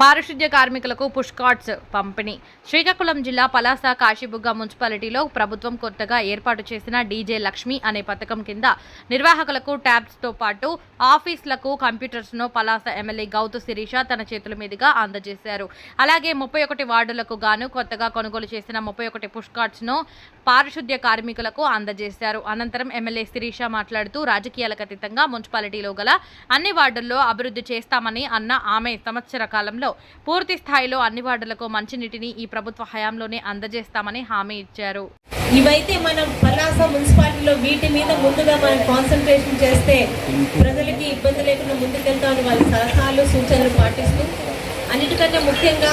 పారిశుద్ధ్య కార్మికులకు push cards పంపిణీ. శ్రీకాకుళం జిల్లా పలాస కాశీబుగ్గ మున్సిపాలిటీలో ప్రభుత్వం కొత్తగా ఏర్పాటు చేసిన డీజే లక్ష్మి అనే పథకం కింద నిర్వాహకులకు ట్యాబ్స్తో పాటు ఆఫీసులకు కంప్యూటర్స్ను పలాస ఎమ్మెల్యే గౌతు శిరీష తన చేతుల మీదుగా అందజేశారు. అలాగే ముప్పై ఒకటి వార్డులకు గాను కొత్తగా కొనుగోలు చేసిన ముప్పై ఒకటి పుష్ కార్డ్స్ పారిశుద్ధ్య కార్మికులకు అందజేశారు. అనంతరం ఎమ్మెల్యే శిరీష మాట్లాడుతూ రాజకీయాలకు అతీతంగా మున్సిపాలిటీలో గల అన్ని వార్డుల్లో అభివృద్ధి చేస్తామని అన్న ఆమె సంవత్సర కాలంలో పూర్తి స్థాయిలో అన్ని వార్డులకు మంచినీటిని ఈ ప్రభుత్వ హయాంలోనే అందజేస్తామని హామీ ఇచ్చారు. ఇవైతే మనం పలాస మున్సిపాలిటీలో వీటి మీద ముందుగా మనం కాన్సన్ట్రేషన్ చేస్తే ప్రజలకి ఇబ్బంది లేకుండా ముందుకెళ్తామని వాళ్ళ సలహాలు సూచనలు పాటిస్తూ అన్నిటికంటే ముఖ్యంగా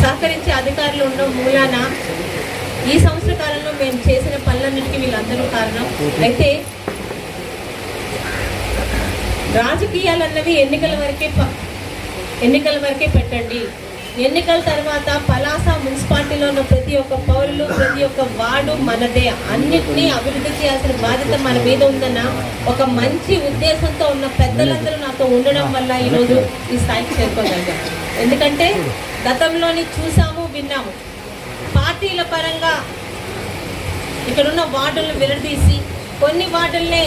సహకరించే అధికారులు ఉన్న మూలాన ఈ సంవత్సర కాలంలో మేము చేసిన పనులన్నిటికీ వీళ్ళందరూ కారణం. అయితే రాజకీయాలు అన్నవి ఎన్నికల వరకే ఎన్నికల వరకే పెట్టండి. ఎన్నికల తర్వాత పలాస మున్సిపాలిటీలో ఉన్న ప్రతి ఒక్క పౌరులు ప్రతి ఒక్క వార్డు మనదే. అన్నిటినీ అభివృద్ధి చేయాల్సిన బాధ్యత మన మీద ఉందన్న ఒక మంచి ఉద్దేశంతో ఉన్న పెద్దలందరూ నాతో ఉండడం వల్ల ఈరోజు ఈ స్థాయికి చేరుకోగలిగాం ఎందుకంటే గతంలోని చూసాము విన్నాము. పార్టీల పరంగా ఇక్కడున్న వార్డులను విడదీసి కొన్ని వార్డుల్నే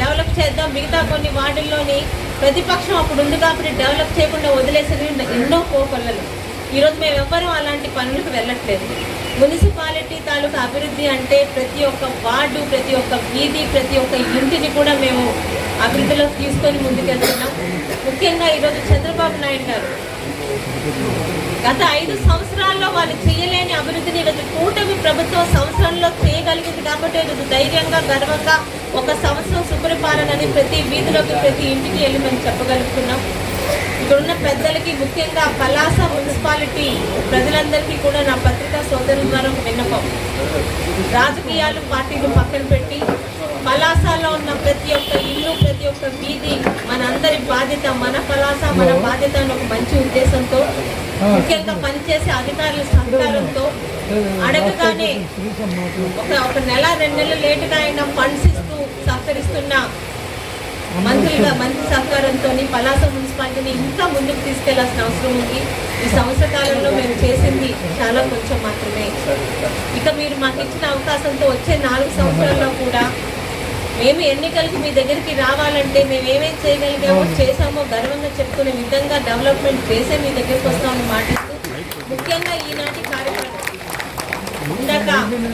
డెవలప్ చేద్దాం మిగతా కొన్ని వార్డుల్లోని ప్రతిపక్షం అప్పుడు ఉంది కాబట్టి డెవలప్ చేయకుండా వదిలేసేది ఎన్నో పోకొల్లలు ఈరోజు మేము ఎవ్వరూ అలాంటి పనులకు వెళ్ళట్లేదు. మున్సిపాలిటీ తాలూకా అభివృద్ధి అంటే ప్రతి ఒక్క వార్డు ప్రతి ఒక్క వీధి ప్రతి ఒక్క ఇంటిని కూడా మేము అభివృద్ధిలో తీసుకొని ముందుకెళ్తున్నాం. ముఖ్యంగా ఈరోజు చంద్రబాబు నాయుడు గారు గత ఐదు సంవత్సరాల్లో వాళ్ళు చేయలేని అభివృద్ధిని ఈరోజు కూటమి ప్రభుత్వం సంవత్సరంలో చేయగలిగింది కాబట్టి ఈరోజు ధైర్యంగా గర్వంగా ఒక సంవత్సరం సుపరిపాలనని ప్రతి వీధిలోకి ప్రతి ఇంటికి వెళ్ళి మేము చెప్పగలుగుతున్నాం. ఇక్కడున్న పెద్దలకి ముఖ్యంగా పలాస మున్సిపాలిటీ ప్రజలందరికీ కూడా నా పత్రికా సోదరుల ద్వారా ఒక విన్నపం. రాజకీయాలు పార్టీలు పక్కన పెట్టి పలాసలో ఉన్న ప్రతి ఒక్క ఇల్లు ప్రతి ఒక్క వీధి మనందరి బాధ్యత మన పలాస మన బాధ్యత అని ఒక మంచి ఉద్దేశంతో ముఖ్యంగా పనిచేసే అధికారుల సహకారంతో అడగగానే ఒక ఒక నెల రెండు నెలలు లేటుగా అయినా ఫండ్స్ ఇస్తూ సహకరిస్తున్న మంత్రులుగా మంత్రి సహకారంతో పలాస మున్సిపాలిటీని ఇంకా ముందుకు తీసుకెళ్ళాల్సిన అవసరం ఉంది. ఈ సంవత్సర కాలంలో మేము చేసింది చాలా కొంచెం మాత్రమే. ఇక మీరు మాకు ఇచ్చిన అవకాశంతో వచ్చే నాలుగు సంవత్సరాల్లో కూడా మేము ఎన్నికలకి మీ దగ్గరికి రావాలంటే మేము ఏమేం చేయగలిగామో చేసామో గర్వంగా చెప్పుకునే విధంగా డెవలప్మెంట్ చేసే మీ దగ్గరికి వస్తామని మాటిస్తూ ముఖ్యంగా ఈనాటి కార్యక్రమం. ఇందాక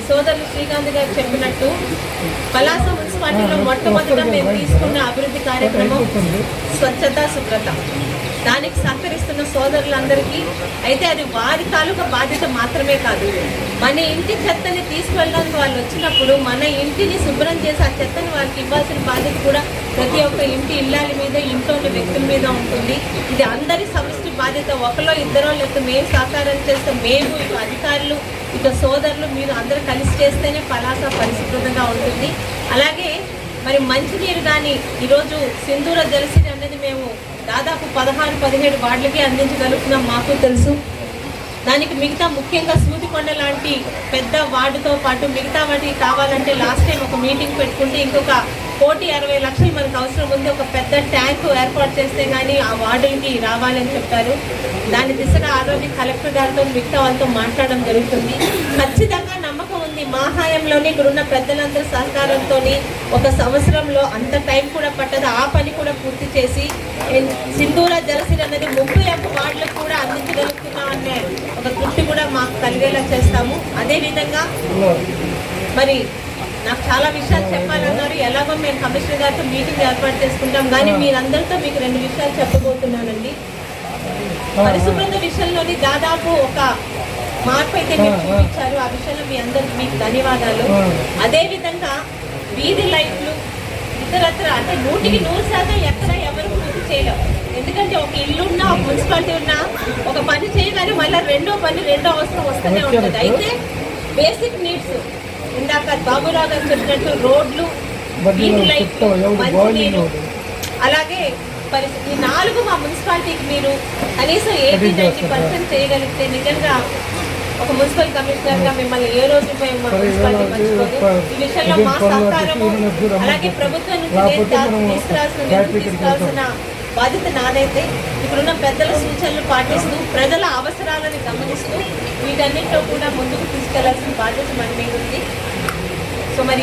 సోదరులు శ్రీకాంత్ గారు చెప్పినట్టు పలాస మున్సిపాలిటీలో మొట్టమొదట మేము తీసుకున్న అభివృద్ధి కార్యక్రమం స్వచ్ఛత శుభ్రత. దానికి సహకరిస్తున్న సోదరులందరికీ అయితే అది వారి తాలూకా బాధ్యత మాత్రమే కాదు. మన ఇంటి చెత్తని తీసుకెళ్ళడానికి వాళ్ళు వచ్చినప్పుడు మన ఇంటిని శుభ్రం చేసి ఆ చెత్తని వాళ్ళకి ఇవ్వాల్సిన బాధ్యత కూడా ప్రతి ఒక్క ఇంటి ఇళ్ళాల మీద ఇంట్లో ఉన్న వ్యక్తుల మీద ఉంటుంది. ఇది అందరి సమస్య బాధ్యత. ఒకలో ఇద్దరో లేకపోతే మేము సహకారం చేస్తే మేము ఇటు అధికారులు ఇక సోదరులు మీరు అందరూ కలిసి చేస్తేనే పలాస పరిశుభ్రంగా ఉంటుంది. అలాగే మరి మంచినీరు కానీ ఈరోజు సింధూర జలసిరి అనేది మేము దాదాపు పదహారు పదిహేడు వార్డులకి అందించగలుగుతున్నాం మాకు తెలుసు. దానికి మిగతా ముఖ్యంగా సూదికొండ లాంటి పెద్ద వార్డుతో పాటు మిగతా వాటికి కావాలంటే లాస్ట్ టైం ఒక మీటింగ్ పెట్టుకుంటే ఇంకొక కోటి అరవై లక్షలు మనకు అవసరం ఉంది. ఒక పెద్ద ట్యాంకు ఏర్పాటు చేస్తే కానీ ఆ వార్డులకి రావాలని చెప్పారు. దాని దిశగా ఆరోగ్య కలెక్టర్ గారితో మిగతా వాళ్ళతో మాట్లాడడం జరుగుతుంది. ఖచ్చితంగా మా హాయంలోనే ఇక్కడ ఉన్న పెద్దలందరి సహకారంతో ఒక సంవత్సరంలో అంత టైం కూడా పట్టదు. ఆ పని కూడా పూర్తి చేసి సింధూర జలసిరి అనేది ముప్పై ఒక్క వార్డులకు కూడా అందించగలుగుతున్నాం అనే ఒక తృప్తి కూడా మాకు కలిగేలా చేస్తాము. అదేవిధంగా మరి నాకు చాలా విషయాలు చెప్పాలన్నారు. ఎలాగో మేము కమిషనర్ గారితో మీటింగ్ ఏర్పాటు చేసుకుంటాం. కానీ మీరందరితో మీకు రెండు విషయాలు చెప్పబోతున్నానండి. పరిశుభ్రత విషయంలోని దాదాపు ఒక మార్పు అయితే మీరు చూపించారు. ఆ విషయంలో మీ అందరికి మీకు ధన్యవాదాలు. అదే విధంగా వీధి లైట్లు ఇతరత్ర అంటే నూటికి నూరు శాతం ఎక్కడ ఎవరు పూర్తి చేయలేం ఎందుకంటే ఒక ఇల్లు ఉన్నా ఒక మున్సిపాలిటీ ఉన్నా ఒక పని చేయగానే మళ్ళీ రెండో పని రెండో అవసరం వస్తూనే ఉంటుంది. అయితే బేసిక్ నీడ్స్ ఇందాక బాబురావు గారు చెప్పినట్టు రోడ్లు వీధి లైట్లు మంచినీరు అలాగే పరిస్థితి ఈ నాలుగు మా మున్సిపాలిటీకి మీరు కనీసం ఎయిటీ నైన్టీ పర్సెంట్ చేయగలిగితే నిజంగా ఒక మున్సిపల్ కమిషనర్గా మిమ్మల్ని ఏ రోజు మేము మున్సిపాలిటీ మర్చిపోదు ఈ విషయంలో మా సహకారము అలాగే ప్రభుత్వం నుంచి నేను తా- తీసుకురావాల్సిన నిధులు తీసుకురావాల్సిన బాధ్యత నాదైతే ఇక్కడున్న పెద్దల సూచనలు పాటిస్తూ ప్రజల అవసరాలను గమనిస్తూ వీటన్నిటిలో కూడా ముందుకు తీసుకెళ్ళాల్సిన బాధ్యత మన మీద ఉంది. సో మరి